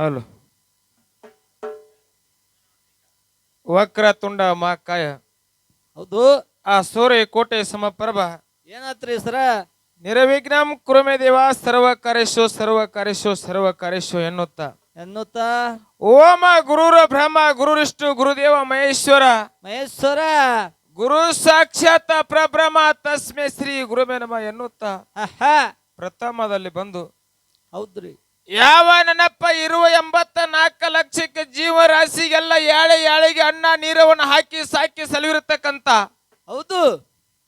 Hello ವಕ್ರ ತುಂಡ ಮಾಕಾಯ ಹೌದು. ಆ ಸೂರ್ಯ ಕೋಟೆ ಸಮಪ್ರಭ. ಏನಾತ್ರಿ ಸರ? ನಿರ್ವಿಘ್ನಂ ಕುರುಮೆ ದೇವ ಸರ್ವ ಕಾರ್ಯಶೋ ಸರ್ವ ಕಾರ್ಯಶೋ ಸರ್ವ ಕಾರ್ಯಶೋ ಎನ್ನುತ್ತ. ಎನ್ನುತ್ತಾ. ಓಮ ಗುರುರ ಬ್ರಹ್ಮ ಗುರುರಿಷ್ಟು ಗುರುದೇವ ಮಹೇಶ್ವರ. ಮಹೇಶ್ವರ. ಗುರು ಸಾಕ್ಷಾತ್ ಪ್ರಬ್ರಹ್ಮ ತಸ್ಮೆ ಶ್ರೀ ಗುರುಮೆ ನಮ ಎನ್ನುತ್ತ. ಪ್ರಥಮದಲ್ಲಿ ಬಂದು. ಹೌದ್ರಿ. ಯಾವ ನೆನಪ ಇರುವ ಎಂಬತ್ತ ನಾಲ್ಕು ಲಕ್ಷಕ್ಕೆ ಜೀವರಾಶಿಗೆಲ್ಲ ಯಾಳೆ ಯಾಳೆಗೆ ಅನ್ನ ನೀರವನ್ನು ಹಾಕಿ ಸಾಕಿ ಸಲುವಿರತಕ್ಕಂತ. ಹೌದು.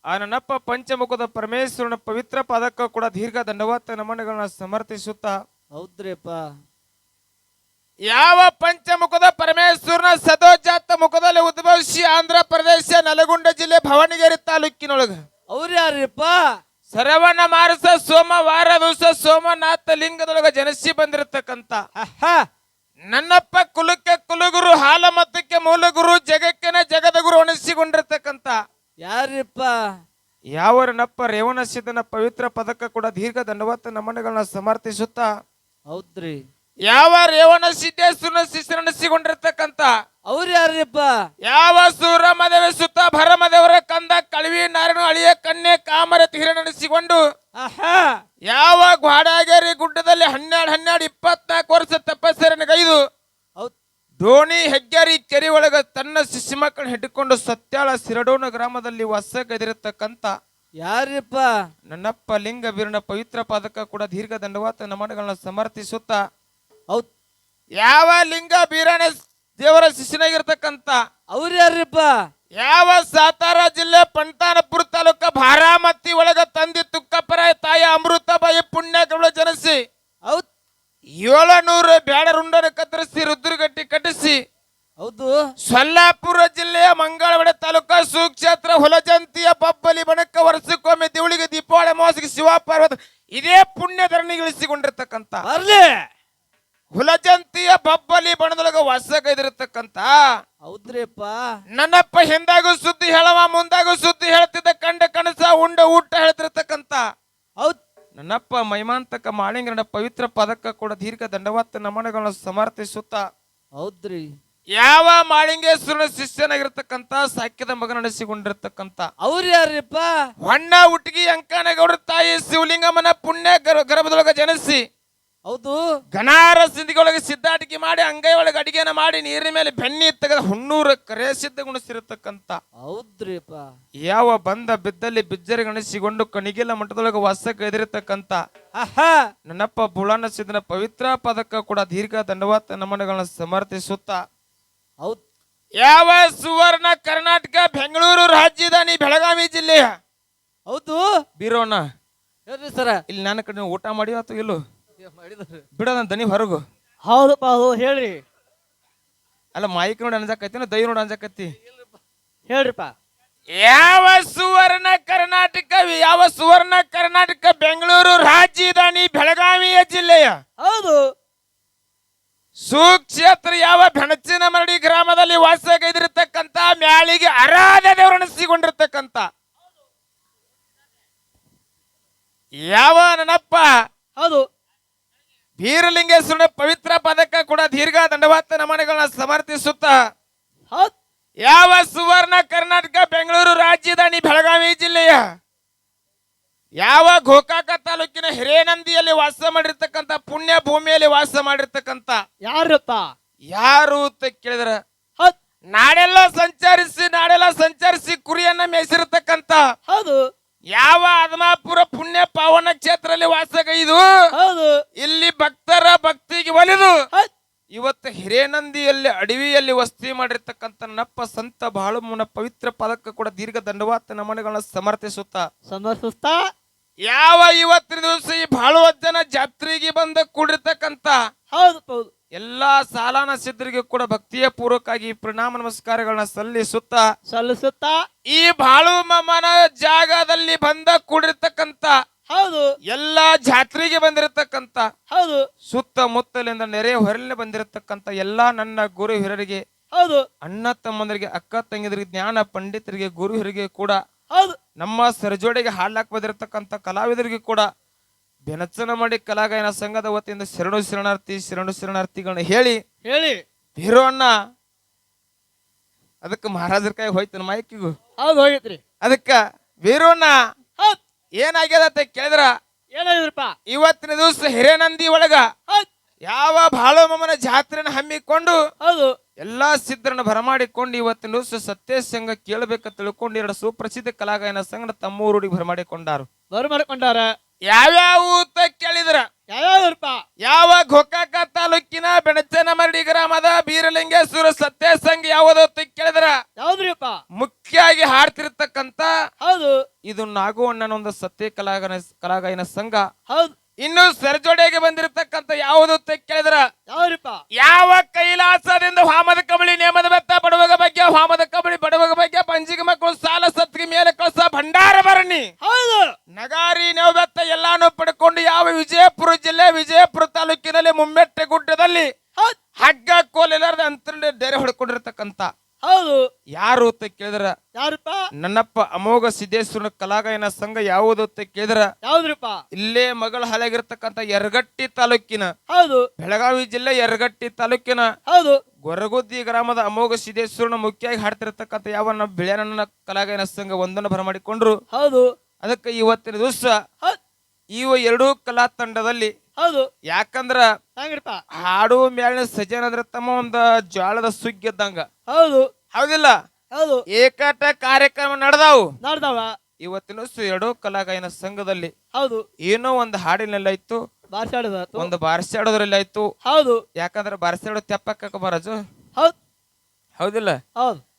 ಆ ನನ್ನಪ್ಪ ಪಂಚಮುಖದ ಪರಮೇಶ್ವರನ ಪವಿತ್ರ ಪದಕ ಕೂಡ ದೀರ್ಘ ದಂಡವತ್ತ ನಮನಗಳನ್ನ ಸಮರ್ಥಿಸುತ್ತಾ. ಹೌದ್ರಿಪ್ಪ. ಯಾವ ಪಂಚಮುಖದ ಪರಮೇಶ್ವರನ ಸದೋಜಾತ ಮುಖದಲ್ಲಿ ಉದ್ಭವಿಸಿ ಆಂಧ್ರ ಪ್ರದೇಶ ನಲಗುಂಡ ಜಿಲ್ಲೆ ಭವನಗಿರಿ ತಾಲೂಕಿನೊಳಗ? ಅವ್ರ ಯಾರಿಪ್ಪ ಸರವಣ ಮಾರಸ ಸೋಮವಾರ ದಿವಸ ಸೋಮನಾಥ ಲಿಂಗದೊಳಗ ಜನಸಿ ಬಂದಿರತಕ್ಕಂತ. ನನ್ನಪ್ಪ ಕುಲಕ್ಕೆ ಕುಲಗುರು ಹಾಲ ಮತಕ್ಕೆ ಮೂಲಗುರು ಜಗಕ್ಕೆನ ಜಗದ ಗುರು ಅನಿಸಿಕೊಂಡಿರ್ತಕ್ಕಂತ ಯಾರಿಪ್ಪ? ಯಾವ ನಪ್ಪ ರೇವಣ ಸಿದ್ಧನ ಪವಿತ್ರ ಪದಕ ಕೂಡ ದೀರ್ಘ ದಂಡವತ್ತ ನಮನಗಳನ್ನ ಸಮರ್ಥಿಸುತ್ತಾ ಹೌದ್ರಿ. ಯಾವ ರೇವಣ ಸಿದ್ದೇಶ್ವರನ ಶಿಷ್ಯನನಿಸಿಕೊಂಡಿರ್ತಕ್ಕಂತ ಅವ್ರು ಯಾರಪ್ಪ ಯಾವ ಸೂರಮದೇವ ಸುತ್ತ ಭರಮದೇವರ ಕಂದ ಕಳವಿ ನಾರಾಯಣ ಅಳಿಯ ಕನ್ಯೆ ಕಾಮರ ತೀರನೆನಿಸಿಕೊಂಡು ಆಹಾ. ಯಾವ ಗ್ವಾಡಾಗೇರಿ ಗುಡ್ಡದಲ್ಲಿ ಹನ್ನೆರಡು ಹನ್ನೆರಡು ಇಪ್ಪತ್ನಾಲ್ಕು ವರ್ಷ ತಪಸ್ಸರನ್ನು ಹೌದ್. ದೋಣಿ ಹೆಗ್ಗೇರಿ ಕೆರೆ ಒಳಗ ತನ್ನ ಶಿಶು ಮಕ್ಕಳನ್ನ ಹಿಡ್ಕೊಂಡು ಸತ್ಯಾಳ ಸಿರಡೋಣ ಗ್ರಾಮದಲ್ಲಿ ವಾಸ ಗದಿರತಕ್ಕಂತ ಯಾರಪ್ಪ ನನ್ನಪ್ಪ ಲಿಂಗ ಬೀರನ ಪವಿತ್ರ ಪಾದಕ ಕೂಡ ದೀರ್ಘ ದಂಡವಾತ ನಮನಗಳನ್ನ ಸಮರ್ಥಿಸುತ್ತಾ ಹೌದ್. ಯಾವ ಲಿಂಗ ಬೀರಣ ದೇವರ ಶಿಷ್ಯನಾಗಿರ್ತಕ್ಕಂತ ಅವ್ರು ಯಾರಿಪ್ಪ? ಯಾವ ಸಾತಾರ ಜಿಲ್ಲೆ ಪಂಟಾನಪುರ ತಾಲೂಕ ಭಾರಾಮತಿ ಒಳಗ ತಂದಿ ತುಕ್ಕಪ್ಪರ ತಾಯಿ ಅಮೃತಬಾಯಿ ಪುಣ್ಯಗಳು ಜನಸಿ ಹೌದ್. ಏಳುನೂರು ಬ್ಯಾಡರುಂಡನ ಕತ್ತರಿಸಿ ರುದ್ರಗಟ್ಟಿ ಕಟ್ಟಿಸಿ ಹೌದು. ಸೊಲ್ಲಾಪುರ ಜಿಲ್ಲೆಯ ಮಂಗಳವಾಡ ತಾಲೂಕ ಸುಕ್ಷೇತ್ರ ಹುಲಜಂತಿಯ ಬಬ್ಬಲಿ ಬಣಕ ವರ್ಷಕ್ಕೊಮ್ಮೆ ದೇವಳಿಗೆ ದೀಪಾವಳಿ ಮಾಸಿಗೆ ಶಿವಪಾರ್ವತ ಇದೇ ಪುಣ್ಯ ಧರಣಿಗಳಿಸಿಕೊಂಡಿರ್ತಕ್ಕಂಥ ಬರ್ಲಿ. ಹುಲಜಂತಿಯ ಬಬ್ಬಲಿ ಬಣದೊಳಗ ಹೊಸಗೈದಿರತಕ್ಕಂತ ಹೌದ್ರಿಪ್ಪ. ನನ್ನಪ್ಪ ಹಿಂದಾಗೂ ಸುದ್ದಿ ಹೇಳವ ಮುಂದಾಗೂ ಸುದ್ದಿ ಹೇಳ್ತಿದ್ದ ಕಂಡ ಕನಸ ಉಂಡ ಊಟ ಹೇಳ್ತಿರ್ತಕ್ಕಂತ. ಹೌದ್. ನನ್ನಪ್ಪ ಮೈಮಾಂತಕ ಮಾಳಿಂಗನ ಪವಿತ್ರ ಪದಕ ಕೂಡ ದೀರ್ಘ ದಂಡವತ್ತ ನಮನಗಳನ್ನು ಸಮರ್ಥಿಸುತ್ತಾ. ಹೌದ್ರಿ. ಯಾವ ಮಾಳಿಂಗೇಶ್ವರನ ಶಿಷ್ಯನಾಗಿರ್ತಕ್ಕಂತ ಸಾಕ್ಯದ ಮಗ ನಡೆಸಿಕೊಂಡಿರ್ತಕ್ಕಂತ ಅವ್ರು ಯಾರಿಪ್ಪ ಹೊಣ್ಣ ಹುಟ್ಟಿಗಿ ಅಂಕನಗೌಡ ತಾಯಿ ಶಿವಲಿಂಗಮ್ಮನ ಪುಣ್ಯ ಗರ್- ಗರ್ಭದೊಳಗ ಜನಿಸಿ. ಹೌದು. ಗನಾರ ಸಿಂಧಿಗೊಳಗೆ ಸಿದ್ಧಾಟಿಕೆ ಮಾಡಿ ಅಂಗೈ ಒಳಗೆ ಅಡಿಗೆನ ಮಾಡಿ ನೀರಿನ ಮೇಲೆ ಬೆಣ್ಣಿ ತೆಗೆದ ಹುಣ್ಣೂರ ಕರೆ ಸಿದ್ಧಗುಣಿಸಿರತಕ್ಕಂತ ಹೌದ್ರಿಪ್ಪ. ಯಾವ ಬಂದ ಬಿದ್ದಲ್ಲಿ ಬಿಜ್ಜರಿ ಗಣಿಸಿಕೊಂಡು ಕಣಿಗಿಲ್ಲ ಮಠದೊಳಗೆ ವಾಸ ಕೈದಿರತಕ್ಕಂತ ನನ್ನಪ್ಪ ಬುಳನ ಸಿದ್ಧನ ಪವಿತ್ರ ಪದಕ ಕೂಡ ದೀರ್ಘ ದಂಡವಾತ ನಮನಗಳನ್ನ ಸಮರ್ಥಿಸುತ್ತಾ. ಹೌದ್. ಯಾವ ಸುವರ್ಣ ಕರ್ನಾಟಕ ಬೆಂಗಳೂರು ರಾಜಧಾನಿ ಬೆಳಗಾವಿ ಜಿಲ್ಲೆಯ? ಹೌದು. ಬೀರೋಣ. ಹೇಳ್ರಿ ಸರ. ಇಲ್ಲಿ ನನ್ನ ಕಡೆ ಊಟ ಮಾಡಿ ಅಥವಾ ಇಲ್ಲೋ? ಮಾಡಿದ್ರು ಬಿಡೋದ ದನಿ ಹೊರಗು. ಹೌದಪ್ಪ ಹೌದು ಹೇಳ್ರಿ. ಅಲ್ಲ ಮಾಯಿಕ್ ನೋಡಿ ಅನ್ಸಕತ್ತಿ ದೈ ನೋಡಿ ಅನ್ಸಕತ್ತಿ? ಹೇಳ್ರಿಪ್ಪ. ಯಾವ ಸುವರ್ಣ ಕರ್ನಾಟಕ ಯಾವ ಸುವರ್ಣ ಕರ್ನಾಟಕ ಬೆಂಗಳೂರು ರಾಜಧಾನಿ ಬೆಳಗಾವಿಯ ಜಿಲ್ಲೆಯ? ಹೌದು. ಸುಕ್ಷೇತ್ರ ಯಾವ ಬೆಣಚಿನ ಮರಡಿ ಗ್ರಾಮದಲ್ಲಿ ವಾಸಗೈದಿರತಕ್ಕಂತ ಮ್ಯಾಳಿಗೆ ಅರಾಧ ದೇವರಣಿಸಿಕೊಂಡಿರ್ತಕ್ಕಂತ ಯಾವ ನನ್ನಪ್ಪ? ಹೌದು. ಬೀರಲಿಂಗೇಶ್ವರನ ಪವಿತ್ರ ಪದಕ ಕೂಡ ದೀರ್ಘ ದಂಡವಾತ ನಮನಗಳನ್ನ ಸಮರ್ಥಿಸುತ್ತ ಯಾವ ಸುವರ್ಣ ಕರ್ನಾಟಕ ಬೆಂಗಳೂರು ರಾಜಧಾನಿ ಬೆಳಗಾವಿ ಜಿಲ್ಲೆಯ ಯಾವ ಗೋಕಾಕ ತಾಲೂಕಿನ ಹಿರೇನಂದಿಯಲ್ಲಿ ವಾಸ ಮಾಡಿರ್ತಕ್ಕಂತ ಪುಣ್ಯ ಭೂಮಿಯಲ್ಲಿ ವಾಸ ಮಾಡಿರ್ತಕ್ಕಂತ ಯಾರು ಯಾರು ಅಂತ ಕೇಳಿದ್ರ? ನಾಡೆಲ್ಲ ಸಂಚರಿಸಿ ನಾಡೆಲ್ಲ ಸಂಚರಿಸಿ ಕುರಿಯನ್ನ ಮೇಸಿರತಕ್ಕಂತ ಹೌದು. ಯಾವ ಅದಮಾಪುರ ಪುಣ್ಯ ಪಾವನ ಕ್ಷೇತ್ರದಲ್ಲಿ ವಾಸಗೈದು ಹೌದು. ಇಲ್ಲಿ ಭಕ್ತರ ಭಕ್ತಿಗೆ ಒಲಿದು. ಇವತ್ತು ಹಿರೇನಂದಿಯಲ್ಲಿ ಅಡವಿಯಲ್ಲಿ ವಸ್ತಿ ಮಾಡಿರ್ತಕ್ಕಂಥ ನಪ್ಪ ಸಂತ ಬಾಳುಮನ ಪವಿತ್ರ ಪದಕ ಕೂಡ ದೀರ್ಘ ದಂಡವಾತ ನಮನೆಗಳನ್ನ ಸಮರ್ಥಿಸುತ್ತಾ. ಸಮರ್ಥಿಸುತ್ತಾ. ಯಾವ ಇವತ್ತಿನ ದಿವಸ ಈ ಬಹಳ ಜನ ಜಾತ್ರೆಗೆ ಬಂದ ಕೂಡಿರ್ತಕ್ಕಂಥ ಹೌದು ಹೌದು. ಎಲ್ಲಾ ಸಾಲಾನ ಸಿದ್ಧರಿಗೆ ಕೂಡ ಭಕ್ತಿಯ ಪೂರ್ವಕವಾಗಿ ಪ್ರಣಾಮ ನಮಸ್ಕಾರಗಳನ್ನ ಸಲ್ಲಿಸುತ್ತಾ ಸಲ್ಲಿಸುತ್ತಾ ಈ ಬಾಳು ಮಮನ ಜಾಗದಲ್ಲಿ ಬಂದ ಕೂಡಿರ್ತಕ್ಕಂತ ಹೌದು. ಎಲ್ಲಾ ಜಾತ್ರೆಗೆ ಬಂದಿರತಕ್ಕಂತ ಹೌದು. ಸುತ್ತಮುತ್ತಲಿಂದ ನೆರೆ ಹೊರಲೆ ಬಂದಿರತಕ್ಕಂತ ಎಲ್ಲಾ ನನ್ನ ಗುರು ಹಿರಿಯರಿಗೆ ಹೌದು. ಅಣ್ಣ ತಮ್ಮಂದರಿಗೆ ಅಕ್ಕ ತಂಗಿದರಿಗೆ ಜ್ಞಾನ ಪಂಡಿತರಿಗೆ ಗುರು ಹಿರಿಗೆ ಕೂಡ ಹೌದು. ನಮ್ಮ ಸರ್ಜೋಡಿಗೆ ಹಾಡ್ಲಾಕ್ ಬಂದಿರತಕ್ಕಂತ ಕಲಾವಿದರಿಗೆ ಕೂಡ ಬೆನಚನ ಮಾಡಿ ಕಲಾಗಾಯನ ಸಂಘದ ವತಿಯಿಂದ ಶರಣು ಶರಣಾರ್ಥಿ ಶರಣು ಶರಣಾರ್ಥಿಗಳನ್ನ ಹೇಳಿ ಹೇಳಿ. ಬೀರೋ ಅಣ್ಣ. ಅದಕ್ಕೆ ಮಹಾರಾಜರ ಕೈ ಹೋಯ್ತು ಮೈಕಿಗೂ ಹೌದು ಹೋಗಿತ್ರಿ. ಅದಕ್ಕ ವೀರೋಣ್ಣ ಏನಾಗ್ಯದ ಅಂತ ಕೇಳಿದ್ರ? ಏನಾಗಿದ್ರಪ್ಪ? ಇವತ್ತಿನ ದಿವಸ ಹಿರೇನಂದಿ ಒಳಗ ಯಾವ ಬಾಳಮ್ಮನ ಜಾತ್ರೆನ ಹಮ್ಮಿಕೊಂಡು ಹೌದು. ಎಲ್ಲಾ ಸಿದ್ಧರನ್ನ ಬರಮಾಡಿಕೊಂಡು ಇವತ್ತಿನ ದಿವಸ ಸತ್ಯ ಸಂಘ ಕೇಳಬೇಕ ತಿಳ್ಕೊಂಡು ಎರಡು ಸುಪ್ರಸಿದ್ಧ ಕಲಾಗಾಯನ ಸಂಘ ತಮ್ಮೂರುಡಿಗೆ ಬರಮಾಡಿಕೊಂಡಾರು ಬರು ಮಾಡ್ಕೊಂಡಾರ. ಯಾವ್ಯಾವ ಅಂತ ಕೇಳಿದ್ರ? ಯಾವ್ಯಾವ್ರಪ್ಪ ಯಾವ ಗೋಕಾಕ ತಾಲೂಕಿನ ಬೆಣಚನಮರಡಿ ಗ್ರಾಮದ ಬೀರಲಿಂಗೇಶ್ವರ ಸತ್ಯ ಸಂಘ ಯಾವುದು ಕೇಳಿದ್ರ? ಯಾವ್ದ್ರಿಪ್ಪ ಮುಖ್ಯವಾಗಿ ಹಾಡ್ತಿರ್ತಕ್ಕಂತ ಹೌದು. ಇದು ನಾಗುವಣ್ಣನ ಒಂದು ಸತ್ಯ ಕಲಾಗಾಯನ ಕಲಾಗಾಯನ ಸಂಘ. ಹೌದು. ಇನ್ನು ಸರಜೋಡೆಗೆ ಬಂದಿರತಕ್ಕಂತ ಯಾವುದು ಕೇಳಿದ್ರ? ಯಾವ್ರಿಪ್ಪ? ಯಾವ ಕೈಲಾಸದಿಂದ ಹಾಮದ ಕಬಳಿ ನೇಮದ ಬೆತ್ತ ಬಡವಗ ಬಗ್ಗೆ ಹಾಮದ ಕಬಳಿ ಬಡವಗ ಬಗ್ಗೆ ಪಂಜಿಗೆ ಮಕ್ಕಳು ಸಾಲ ಸತ್ತಿಗೆ ಮೇಲೆ ಕಳಸ ಭಂಡಾರ ಬರಣಿ ಹೌದು. ನಗಾರಿ ನೇವು ಬೆತ್ತ ಎಲ್ಲಾನು ಪಡ್ಕೊಂಡು ಯಾವ ವಿಜಯಪುರ ಜಿಲ್ಲೆ ವಿಜಯಪುರ ತಾಲೂಕಿನಲ್ಲಿ ಮುಮ್ಮೆಟ್ಟೆ ಗುಡ್ಡದಲ್ಲಿ ಹಗ್ಗ ಕೋಲಿಲಾರ್ದ ಅಂತ ಡೇರೆ ಹೊಡ್ಕೊಂಡಿರ್ತಕ್ಕಂತ ಹೌದು. ಯಾರು ಅಂತ ಕೇಳಿದ್ರ? ಯಾರಪ್ಪ? ನನ್ನಪ್ಪ ಅಮೋಘ ಸಿದ್ದೇಶ್ವರ ಕಲಾಗಾಯನ ಸಂಘ ಯಾವುದು ಅಂತ ಕೇಳಿದ್ರ? ಯಾವ್ದ್ರಪ್ಪ? ಇಲ್ಲೇ ಮಗಳ ಹಾಲಾಗಿರ್ತಕ್ಕಂತ ಯರಗಟ್ಟಿ ತಾಲೂಕಿನ. ಹೌದು. ಬೆಳಗಾವಿ ಜಿಲ್ಲೆ ಯರಗಟ್ಟಿ ತಾಲೂಕಿನ. ಹೌದು. ಗೊರಗುದ್ದಿ ಗ್ರಾಮದ ಅಮೋಘ ಸಿದ್ದೇಶ್ವರನ ಮುಖ್ಯವಾಗಿ ಹಾಡ್ತಿರ್ತಕ್ಕಂಥ ಯಾವ ನಮ್ಮ ಬಿಳಿಯಣ್ಣನ ಕಲಾಗಾಯನ ಸಂಘ ಒಂದನ್ನು ಬರಮಾಡಿಕೊಂಡ್ರು ಹೌದು. ಅದಕ್ಕೆ ಇವತ್ತಿನ ದಿವಸ ಇವ ಎರಡೂ ಕಲಾ ತಂಡದಲ್ಲಿ ಹೌದು. ಯಾಕಂದ್ರ ಹಾಡು ಮ್ಯಾಲಿನ ಅಂದ್ರೆ ತಮ್ಮ ಒಂದ ಜ್ವಾಳದ ಸುಗ್ಗಿದ್ದಂಗ. ಹೌದು. ಹೌದಿಲ್ಲ. ಹೌದು. ಏಕಾಟ ಕಾರ್ಯಕ್ರಮ ನಡೆದಾವು. ನಡೆದಾವ. ಇವತ್ತಿನ ಎರಡು ಎರಡೂ ಕಲಾಗಾಯನ ಸಂಘದಲ್ಲಿ ಹೌದು. ಏನೋ ಒಂದು ಹಾಡಿನೆಲ್ಲ ಇತ್ತು ಒಂದು ಬಾರಿಸಾಡೋದ್ರಲ್ಲಿ ಆಯ್ತು. ಹೌದು. ಯಾಕಂದ್ರೆ ಬಾರಿಸಾಡೋ ತೆಪ್ಪಕ್ಕ ಬರಜು? ಹೌದು. ಹೌದಿಲ್ಲ. ಹೌದು.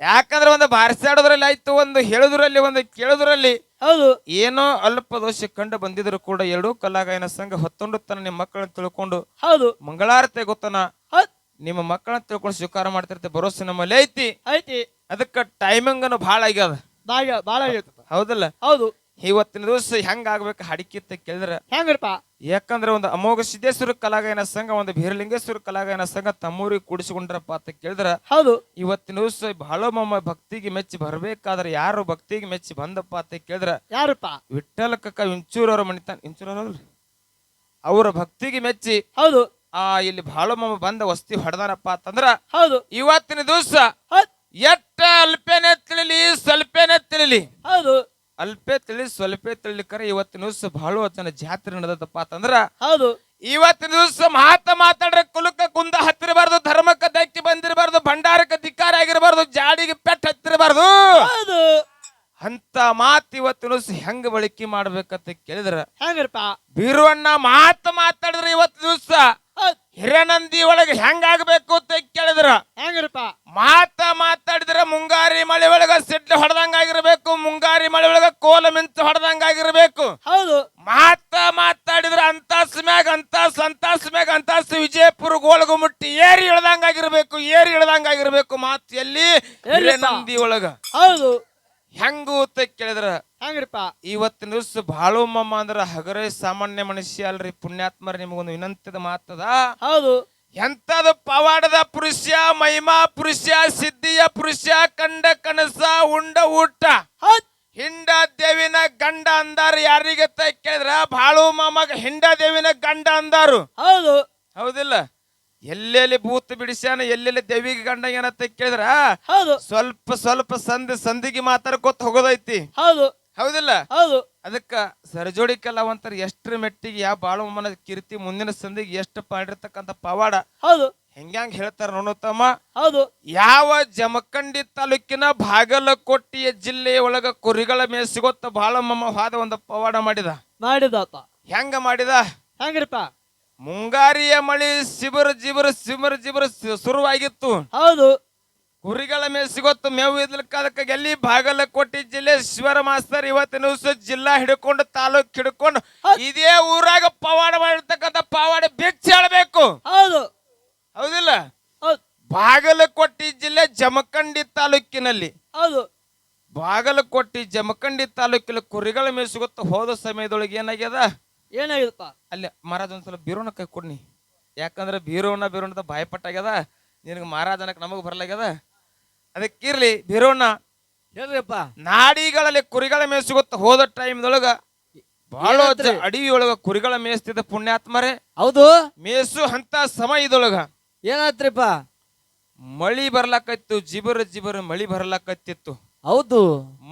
ಯಾಕಂದ್ರೆ ಒಂದು ಬಾರಿಸಾಡೋದ್ರಲ್ಲಿ ಆಯ್ತು ಒಂದು ಹೇಳುದ್ರಲ್ಲಿ ಒಂದು ಕೇಳುದ್ರಲ್ಲಿ. ಹೌದು. ಏನೋ ಅಲ್ಪ ದೋಷ ಕಂಡು ಬಂದಿದ್ರು ಕೂಡ ಎರಡೂ ಕಲಾಗಾಯನ ಸಂಘ ಹೊತ್ತೊಂಡು ತನ್ನ ನಿಮ್ಮ ಮಕ್ಕಳನ್ನು ತಿಳ್ಕೊಂಡು ಹೌದು. ಮಂಗಳಾರತೆ ಗೊತ್ತನ? ಹೌದ್. ನಿಮ್ಮ ಮಕ್ಕಳನ್ನ ತಿಳ್ಕೊಂಡು ಸ್ವೀಕಾರ ಮಾಡ್ತಿರ್ತೆ ಭರೋಸೆ ನಮ್ಮಲ್ಲಿ ಐತಿ. ಐತಿ. ಅದಕ್ಕೆ ಟೈಮಿಂಗ್ ಅನ್ನು ಭಾಳ ಆಗ್ಯದ. ಭಾಳ ಹೌದಲ್ಲ? ಹೌದು. ಇವತ್ತಿನ ದಿವಸ ಹೆಂಗ್ ಆಗ್ಬೇಕು ಹಡಿಕೆ ಅಂತ ಕೇಳಿದ್ರ? ಹೆಂಗಪ್ಪ ಯಾಕಂದ್ರೆ ಒಂದು ಅಮೋಘ ಸಿದ್ದೇಶ್ವರ ಕಲಾಗಾಯನ ಸಂಘ ಒಂದು ಭೀರಲಿಂಗೇಶ್ವರ ಕಲಾಗಾಯನ ಸಂಘ ತಮ್ಮೂರಿಗೆ ಕೂಡಿಸಿಕೊಂಡ್ರಪ್ಪ ಅಂತ ಕೇಳಿದ್ರೆ. ಹೌದು. ಇವತ್ತಿನ ದಿವಸ ಬಹಳ ಮೊಮ್ಮ ಭಕ್ತಿಗೆ ಮೆಚ್ಚಿ ಬರ್ಬೇಕಾದ್ರೆ ಯಾರು ಭಕ್ತಿಗೆ ಮೆಚ್ಚಿ ಬಂದಪ್ಪ ಅಂತ ಕೇಳಿದ್ರೆ? ಯಾರಪ್ಪ? ವಿಠ್ಠಲ ಕಕ್ಕ ಇಂಚೂರ್ ಮಣಿತಾನ ಮನಿತಾನ. ಇಂಚೂರ್ ಅವ್ರಲ್ರಿ ಅವರ ಭಕ್ತಿಗೆ ಮೆಚ್ಚಿ ಹೌದು. ಆ ಇಲ್ಲಿ ಬಹಳ ಮಮ್ಮ ಬಂದ ವಸ್ತಿ ಹೊಡೆದಾನಪ್ಪ ಅಂತಂದ್ರ ಹೌದು. ಇವತ್ತಿನ ದಿವಸ ಎಟ್ಟ ಅಲ್ಪೇನೆ ತಿಳಿಲಿ ಸ್ವಲ್ಪೇನೆ ತಿಳಿಲಿ ಹೌದು. ಅಲ್ಪೆ ತಿಳಿ ಸ್ವಲ್ಪೇ ತಿಳಿಲಿಕ್ಕರ ಇವತ್ತಿನ ದಿವಸ ಬಹಳ ಜನ ಜಾತ್ರೆ ನಡೆದಪ್ಪ ಅಂತಂದ್ರ ಹೌದು. ಇವತ್ತಿನ ದಿವಸ ಮಾತ ಮಾತಾಡ್ರೆ ಕುಲಕ ಕುಂದ ಹತ್ತಿರಬಾರ್ದು ಧರ್ಮಕ್ಕೆ ದಕ್ಕಿ ಬಂದಿರಬಾರ್ದು ಭಂಡಾರಕ್ಕೆ ಧಿಕ್ಕಾರ ಆಗಿರಬಾರ್ದು ಜಾಡಿಗೆ ಪೆಟ್ಟ ಹತ್ತಿರಬಾರ್ದು. ಹೌದು. ಅಂತ ಮಾತು ಇವತ್ತಿನ ದಿವಸ ಹೆಂಗ ಬಳಕೆ ಮಾಡ್ಬೇಕಂತ ಕೇಳಿದ್ರ ಹೆಂಗ್ರಿಪ್ಪ? ಬೀರುವಣ್ಣ ಮಾತು ಮಾತಾಡಿದ್ರೆ ಇವತ್ತು ದಿವಸ ಹಿರೇನಂದಿ ಒಳಗೆ ಹೆಂಗಾಗಬೇಕು ಅಂತ ಕೇಳಿದ್ರ? ಹೆಂಗ್ರಪ್ಪ ಮಾತ ಮಾತಾಡಿದ್ರೆ ಮುಂಗಾರಿ ಮಳೆ ಒಳಗ ಸಿಡ್ಲು ಹೊಡೆದಂಗಾಗಿರ್ಬೇಕು ಮುಂಗಾರಿ ಮಳೆ ಒಳಗ ಕೋಲ ಮಿಂಚು ಹೊಡೆದಂಗಾಗಿರ್ಬೇಕು. ಹೌದು. ಮಾತ ಮಾತಾಡಿದ್ರ ಅಂತಾಸ್ ಮ್ಯಾಗ ಅಂತಾಸ್ ಅಂತಾಸ್ ಮ್ಯಾಗ ಅಂತಾಸ್ ವಿಜಯಪುರ ಗೋಳಗು ಮುಟ್ಟಿ ಏರಿ ಇಳ್ದಂಗಾಗಿರ್ಬೇಕು ಏರಿ ಇಳ್ದಂಗಾಗಿರ್ಬೇಕು ಮಾತು ಎಲ್ಲಿ? ಹಿರೇನಂದಿ ಒಳಗ. ಹೌದು. ಹೆಂಗು ಅಂತ ಕೇಳಿದ್ರ ಹೆಂಗ್ರಿಪ್ಪ. ಇವತ್ತಿನ ದಿವಸ ಬಾಳುಮಮ್ಮ ಅಂದ್ರ ಹಗರೇ ಸಾಮಾನ್ಯ ಮನುಷ್ಯ ಅಲ್ರಿ ಪುಣ್ಯಾತ್ಮರ ನಿಮಗೊಂದು ವಿನಂತಿದ ಮಾತದ. ಹೌದು. ಎಂತದ ಪವಾಡದ ಪುರುಷ ಮಹಿಮಾ ಪುರುಷ ಸಿದ್ಧಿಯ ಪುರುಷ ಕಂಡ ಕನಸ ಉಂಡ ಊಟ. ಹಿಂಡ ದೇವಿನ ಗಂಡ ಅಂದಾರ ಯಾರಿಗೆ ಅಂತ ಕೇಳಿದ್ರ ಬಾಳು ಮಾಮಗ ಹಿಂಡ ದೇವಿನ ಗಂಡ ಅಂದಾರು. ಹೌದು. ಹೌದಿಲ್ಲ? ಎಲ್ಲೆಲ್ಲಿ ಭೂತ ಬಿಡಿಸ್ಯಾನ ಎಲ್ಲೆಲ್ಲಿ ದೇವಿಗೆ ಗಂಡ ಏನಂತ ಕೇಳಿದ್ರ? ಹೌದು. ಸ್ವಲ್ಪ ಸ್ವಲ್ಪ ಸಂಧಿ ಸಂಧಿಗೆ ಮಾತಾಡ್ಕೊತ ಹೋಗೋದೈತಿ. ಹೌದು. ಹೌದಿಲ್ಲ? ಹೌದು. ಅದಕ್ಕ ಸರಜೋಡಿ ಕಲಾವಂತರ ಎಷ್ಟ್ರ ಮೆಟ್ಟಿಗೆ ಯಾವ ಬಾಳಮ್ಮನ ಕೀರ್ತಿ ಮುಂದಿನ ಸಂಧಿಗೆ ಎಷ್ಟು ಮಾಡಿರ್ತಕ್ಕಂಥ ಪವಾಡ. ಹೌದು. ಹೆಂಗ್ಯಾಂಗ್ ಹೇಳ್ತಾರ ನೋಡು ತಮ್ಮ. ಹೌದು. ಯಾವ ಜಮಖಂಡಿ ತಾಲೂಕಿನ ಬಾಗಲಕೋಟೆಯ ಜಿಲ್ಲೆಯ ಒಳಗ ಕುರಿಗಳ ಮೇಸಿಗೊತ್ತ ಬಾಳಮ್ಮ ಹಾದ ಒಂದು ಪವಾಡ ಮಾಡಿದ? ಮಾಡಿದ ಹೆಂಗ ಮಾಡಿದ? ಹೆಂಗ್ರಿಪ್ಪ? ಮುಂಗಾರಿಯ ಮಳಿ ಸಿಬರ್ ಜಿಬರ್ ಸಿಮರ್ ಜಿಬರ್ ಶುರುವಾಗಿತ್ತು. ಹೌದು. ಕುರಿಗಳ ಮೇಸಿಗೊತ್ತು ಮೇವು ಇದ್ಲಿಕ್ಕೆ ಅದಕ್ಕೆ ಎಲ್ಲಿ ಬಾಗಲಕೋಟೆ ಜಿಲ್ಲೆ ಶಿವರ ಮಾಸ್ತರ್ ಇವತ್ತಿನ ದಿವಸ ಜಿಲ್ಲಾ ಹಿಡ್ಕೊಂಡು ತಾಲೂಕ್ ಹಿಡ್ಕೊಂಡು ಇದೇ ಊರಾಗ ಪವಾಡ ಮಾಡಿರ್ತಕ್ಕಂಥ ಪವಾಡ ಬಿಚ್ಚಿ ಹೇಳಬೇಕು ಹೌದು. ಹೌದಿಲ್ಲ? ಹೌದು. ಬಾಗಲಕೋಟೆ ಜಿಲ್ಲೆ ಜಮಖಂಡಿ ತಾಲೂಕಿನಲ್ಲಿ. ಹೌದು. ಬಾಗಲಕೋಟೆ ಜಮಖಂಡಿ ತಾಲೂಕಿನ ಕುರಿಗಳ ಮೇಲೆ ಸಿಗುತ್ತ ಹೋದ ಸಮಯದೊಳಗೆ ಏನಾಗ್ಯದ? ಏನಾಗಿದಪ್ಪ ಅಲ್ಲಿ ಮಹಾರಾಜ ಒಂದ್ಸಲ ಬೀರೋಣ ಕೈ ಕೊಡ್ನಿ. ಯಾಕಂದ್ರೆ ಬೀರೋಣ ಬೀರೋಣ ಭಯಪಟ್ಟಾಗ್ಯದ ನಿನಗೆ ಮಹಾರಾಜನಕ್ಕೆ ನಮಗೆ ಬರ್ಲಾಗ್ಯದ. ಅದಕ್ಕಿರ್ಲಿ ಬೀರೋಣ ಹೇಳ್ರಿಪ್ಪ ನಾಡಿಗಳಲ್ಲಿ ಕುರಿಗಳ ಮೇಯಿಸಿಗೊತ್ತ ಹೋದ ಟೈಮ್ದೊಳಗ ಬಹಳ ಅಡಿಯೊಳಗ ಕುರಿಗಳ ಮೇಯಿಸ್ತಿದ್ದ ಪುಣ್ಯಾತ್ಮರೇ. ಹೌದು. ಮೇಸು ಅಂತ ಸಮಯದೊಳಗ ಏನಾತ್ರಿಪ್ಪ? ಮಳಿ ಬರ್ಲಾಕತ್ತು ಜಿಬರ್ ಜಿಬರ್ ಮಳಿ ಬರ್ಲಾಕತ್ತಿತ್ತು. ಹೌದು.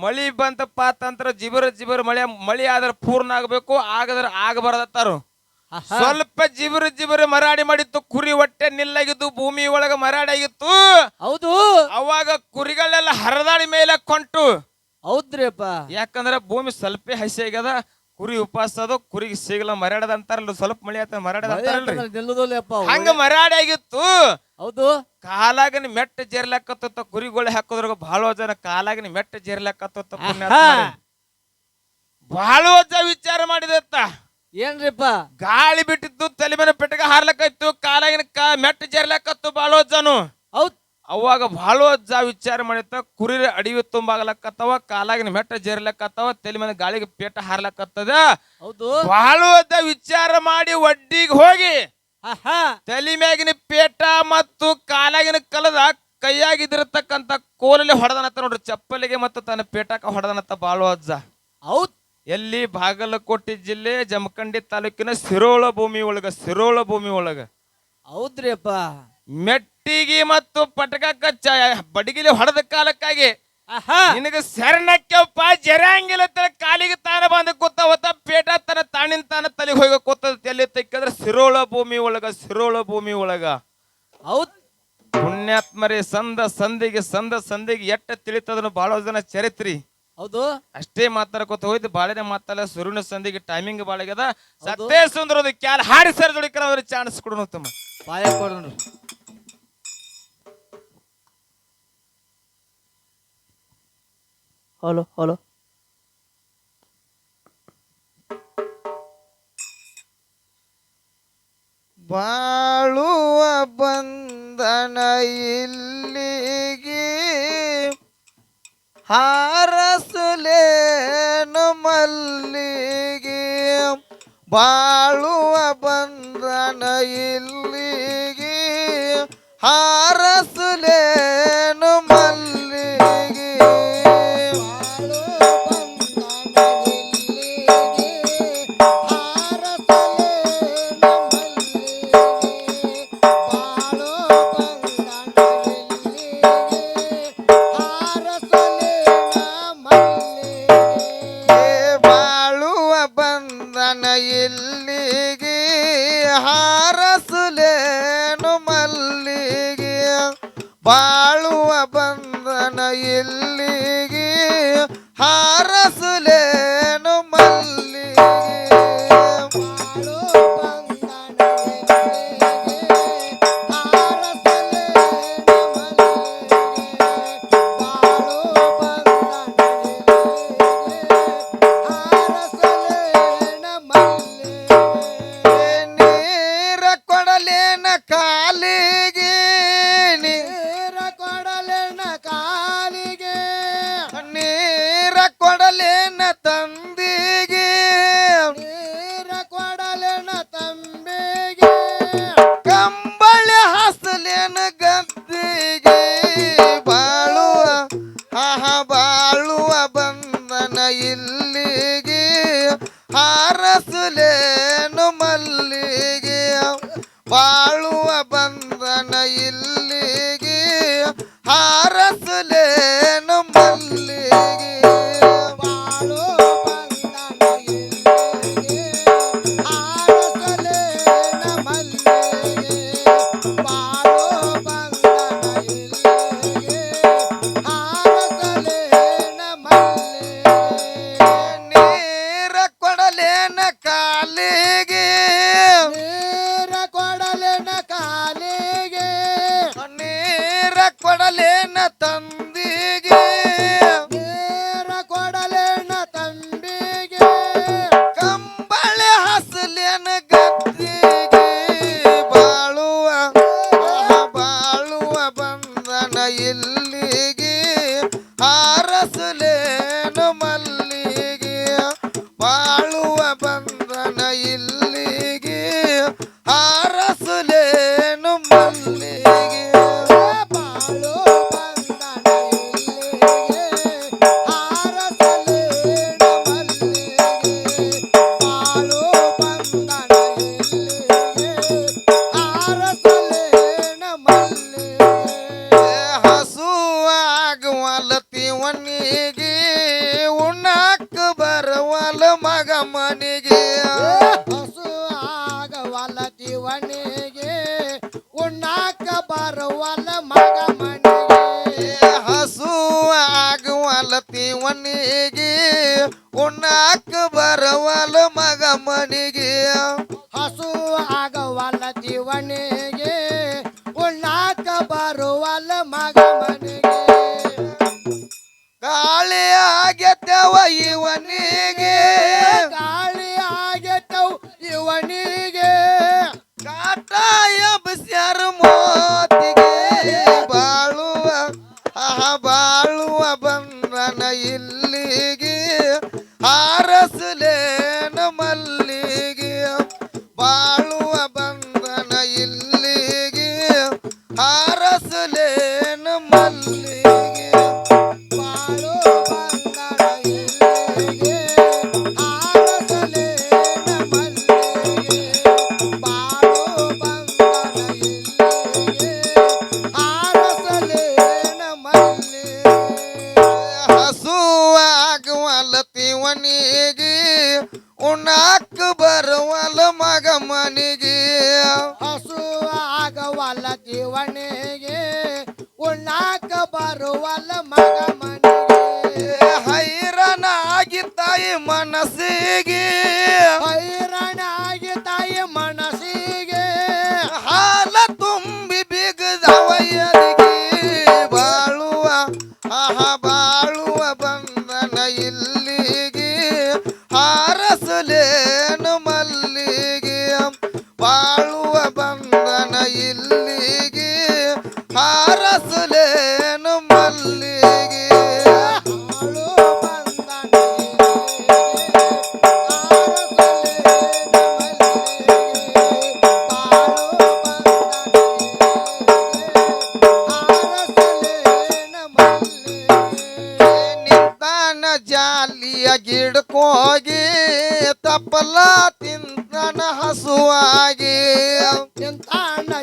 ಮಳಿ ಬಂತಪ್ಪ ಅಂತಂದ್ರ ಜಿಬರ ಜಿಬರ ಮಳೆ ಮಳಿ ಆದ್ರ ಪೂರ್ಣ ಆಗ್ಬೇಕು ಆಗದ್ರ ಆಗಬಾರದತ್ತಾರು. ಸ್ವಲ್ಪ ಜಿಬರ ಜಿಬರ ಮರಾಡಿ ಮಾಡಿತ್ತು ಕುರಿ ಹೊಟ್ಟೆ ನಿಲ್ಲಾಗಿದ್ದು ಭೂಮಿ ಒಳಗ ಮರಾಡಿ ಆಗಿತ್ತು. ಹೌದು. ಅವಾಗ ಕುರಿಗಳೆಲ್ಲ ಹರದಾಡಿ ಮೇಲೆ ಕೊಂಟು. ಹೌದ್ರಿಪ್ಪ ಯಾಕಂದ್ರ ಭೂಮಿ ಸ್ವಲ್ಪ ಹಸಿ ಆಗ್ಯದ ಕುರಿ ಉಪವಾಸ ಅದು ಕುರಿಗೆ ಸಿಗಲ್ಲ ಮರಾಡದ ಅಂತಾರಲ್ಲ ಸ್ವಲ್ಪ ಮಳಿ ಆತ ಮರಾಡದ ಅಂತಾರಲ್ರಿ ನಿಲ್ಲುದಿಲ್ಲಪ್ಪ ಹಂಗ ಮರಾಡಿ ಆಗಿತ್ತು ಹೌದು. ಕಾಲಾಗಿನ ಮೆಟ್ಟ ಜೇರ್ಲಕ್ಕತ್ತ ಕುರಿಗಳು ಹಾಕೋದ್ರಾಗ ಬಹಳ ಜನ ಕಾಲಾಗಿನ ಮೆಟ್ಟ ಜೇರ್ಲಕ್ಕತ್ತ ಆಹಾ. ಬಹಳ ಜನ ವಿಚಾರ ಮಾಡಿದತ್ತ. ಏನ್ರಿಪ್ಪ? ಗಾಳಿ ಬಿಟ್ಟಿತ್ತು ತಲೆ ಮೇಲೆ ಪೆಟ್ಟಗ ಹಾರ್ಲಕ್ಕಾಯ್ತು ಕಾಲಾಗಿನ ಕಾ ಮೆಟ್ಟ ಜೇರ್ಲಕ್ಕತ್ತು ಬಹಳ ಜನ. ಹೌದ್ ಅವಾಗ ಭಾಳ ಜ ವಿಚಾರ ಮಾಡಿತ್ತ ಕುರಿ ಅಡಿವಿ ತುಂಬಾಗ್ಲಕ್ಕತ್ತವ ಕಾಲಾಗಿನ ಮೆಟ್ಟ ಜೇರ್ಲಕ್ಕತ್ತವ ತಲೆ ಮೇಲೆ ಗಾಳಿಗೆ ಪೇಟ ಹಾರ್ಲಕ್ಕತ್ತದ. ಹೌದು. ಬಹಳ ವಿಚಾರ ಮಾಡಿ ಒಡ್ಡಿಗೆ ಹೋಗಿ ತಲೆ ಮ್ಯಾಗಿನ ಪೇಟ ಮತ್ತು ಕಾಲಾಗಿನ ಕಲದ ಕೈಯಾಗಿದ್ದಿರತಕ್ಕಂತ ಕೋಲಲ್ಲಿ ಹೊಡೆದನತ್ತ ನೋಡ್ರಿ ಚಪ್ಪಲಿಗೆ ಮತ್ತು ತನ್ನ ಪೇಟಕ ಹೊಡೆದನತ್ತ ಬಾಳು ಅಜ್ಜ ಹೌದ್. ಎಲ್ಲಿ ಬಾಗಲಕೋಟೆ ಜಿಲ್ಲೆ ಜಮಖಂಡಿ ತಾಲೂಕಿನ ಸಿರೋಳ ಭೂಮಿ ಒಳಗ ಸಿರೋಳ ಭೂಮಿ ಒಳಗ. ಹೌದ್ರಿಪ್ಪ ಮೆಟ್ಟಿಗೆ ಮತ್ತು ಪಟಕಕ್ಕ ಚ ಬಡಗಿಲಿ ಹೊಡೆದ ಕಾಲಕ್ಕಾಗಿ ನಿನಗೆ ಶರಣಕ್ಕೆಪ್ಪ ಜರಂಗಿಲ್ಲ ತನ್ನ ಕಾಲಿಗೆ ತಾನ ಬಂದ ಕೂತ ಹೊತ್ತ ಪೇಟ ತನ ತಾಣಿನ ತಾನ ತಲೆಗೆ ಹೋಗಿ ಕೂತ ಎಲ್ಲಿ ತೆಕ್ಕಂದ್ರ ಸಿರೋಳ ಭೂಮಿ ಒಳಗ ಸಿರೋಳ ಭೂಮಿ ಒಳಗ. ಹೌದ್. ಪುಣ್ಯಾತ್ಮರಿ ಸಂದ ಸಂದಿಗೆ ಸಂದ ಸಂದಿಗೆ ಎಟ್ಟ ತಿಳಿತದನು ಬಹಳ ಜನ ಚರಿತ್ರಿ. ಹೌದು. ಅಷ್ಟೇ ಮಾತಾಡ್ಕೊತ ಹೋಯ್ತು. ಬಾಳೆನೆ ಮಾತಲ್ಲ ಸುರುಣ ಸಂದಿಗೆ ಟೈಮಿಂಗ್ ಬಾಳಗದ. ಸತ್ತೇ ಸುಂದರದ ಕ್ಯಾಲ್ ಹಾಡಿ ಸರ್ ಅವ್ರಿಗೆ ಚಾನ್ಸ್ ಕೊಡೋಣ ತಮ್ಮ. ಕೊಡ್ರಿ ಹಲೋ ಹಲೋ ಬಾಳುವ ಬಂಧನ ಇಲ್ಲಿಗೆ ಹಾರಸುಲೇನು ಮಲ್ಲಿಗೆ? ಬಾಳುವ ಬಂಧನ ಇಲ್ಲಿಗೆ ಹಾರಸುಲೇನು ಮಲ್ಲಿಗೆ ಬಾಳುವ ಬಂಧನ ಇಲ್ಲಿಗೆ ಹಾರಸಲೇನು ಮಲ್ಲಿಗೆ ಬರವಲ್ಲ ಜೀವನಿಗೆ ಉಣ್ಣಾಕ ಬರವಲ್ಲ ಮಗ ಮನೆಗೆ. ಹಸು ಆಗುವಲ್ಲ ತೀವನಿಗೆ ಉಣ್ಣಾಕ ಬರವಲ್ಲ ಮಗ ಮನೆಗೆ. ಹಸು ಆಗವಲ್ಲ ಜೀವನಿಗೆ ಉಣ್ಣಾಕ ಬರುವಲ್ಲ ಮಗ ಮನೆಗೆ. ಗಾಳಿ ಆಗತ್ತವ ಇವನಿಗೆ. ಗಾಳಿ ಆಗತ್ತವ ಇವನಿಗೆ. ಕಾಯ ಬಸ್ಯಾರ ಮೋತಿಗೆ ಬಾಳುವ ಆ ಬಾಳುವ ಬಂದನ ಇಲ್ಲಿಗೆ ಆರಸಲೇ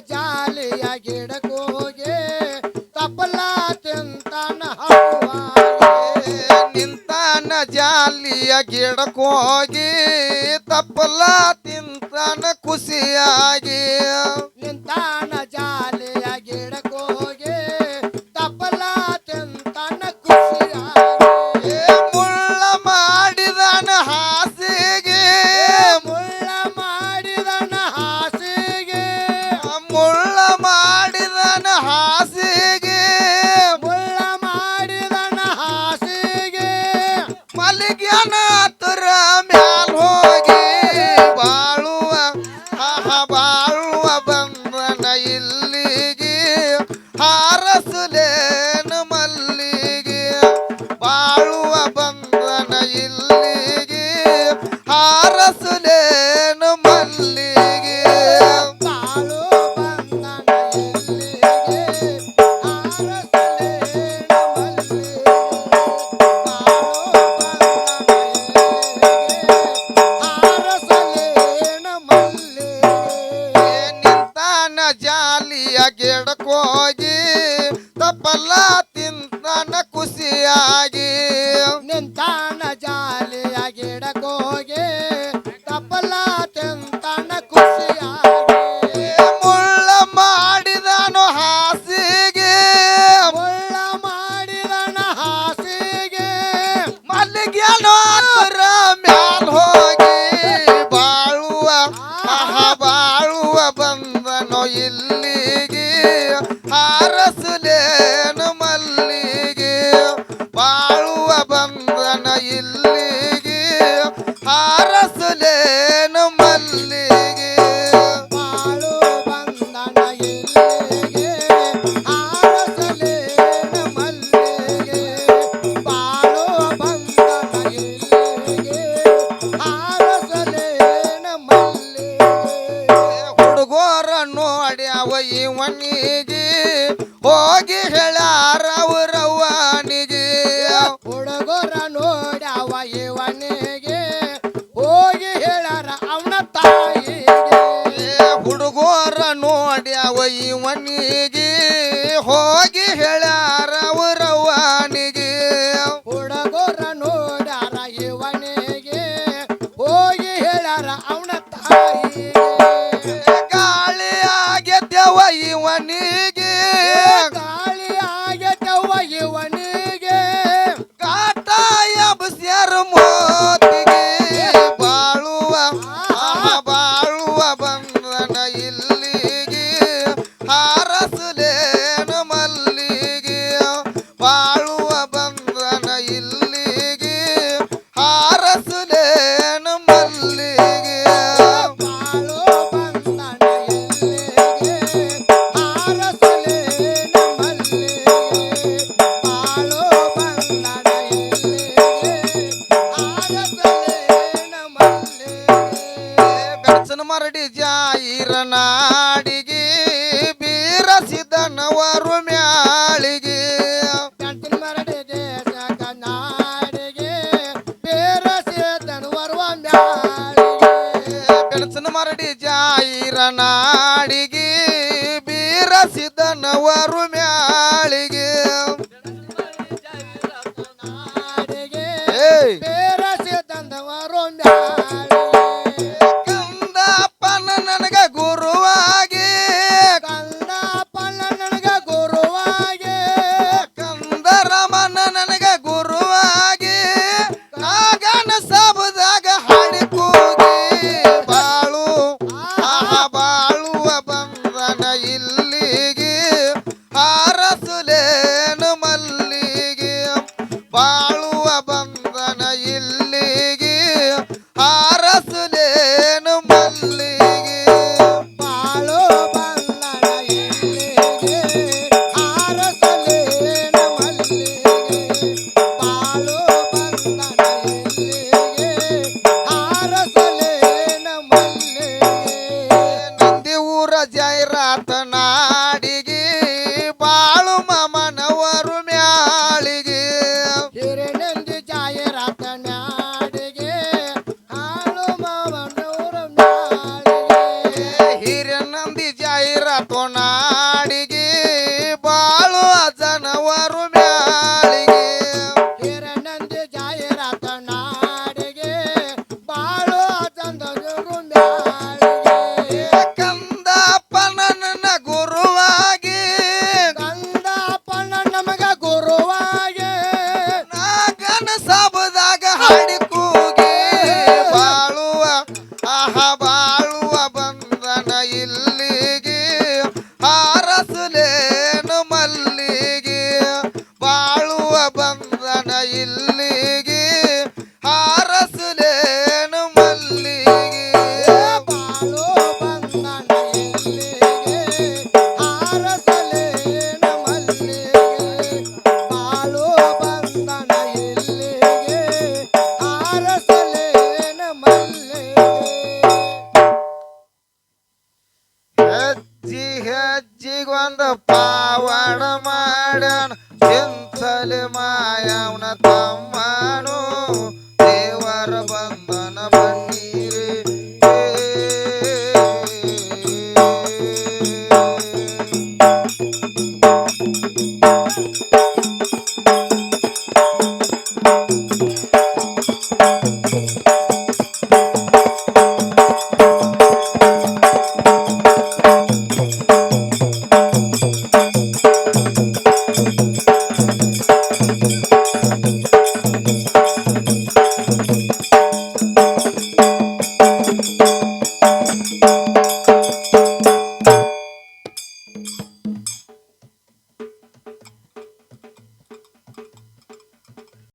ಜಾಲಿಯ ಗೇಡ್ ಗೊಗೆ ತಬ್ಲಾ ತಿಂತಾನ ಹಪ್ಪೆ ನಿಂತಾನ ಜಾಲಿಯ ಗೇಡ್ ಗೊಗೆ ತಬ್ಲಾ ನಿಂತಾನ ಖುಷಿಯಾಗೇ চলে গে ಹೋಗಿ ಹೇಳಾರ ಅವ್ರವ್ವ ನಿಜ ಹುಡುಗರ ನೋಡವ ಇವನಿಗೆ. ಹೋಗಿ ಹೇಳಾರ ಅವನ ತಾಯಿಗೆ. ಹುಡುಗರ ನೋಡ್ಯಾವ ಇವನಿಗೆ. ಹೋಗಿ ಹೇಳಾರ ಅವ್ರವ್ವ ನಿಜ ಪಾವಡ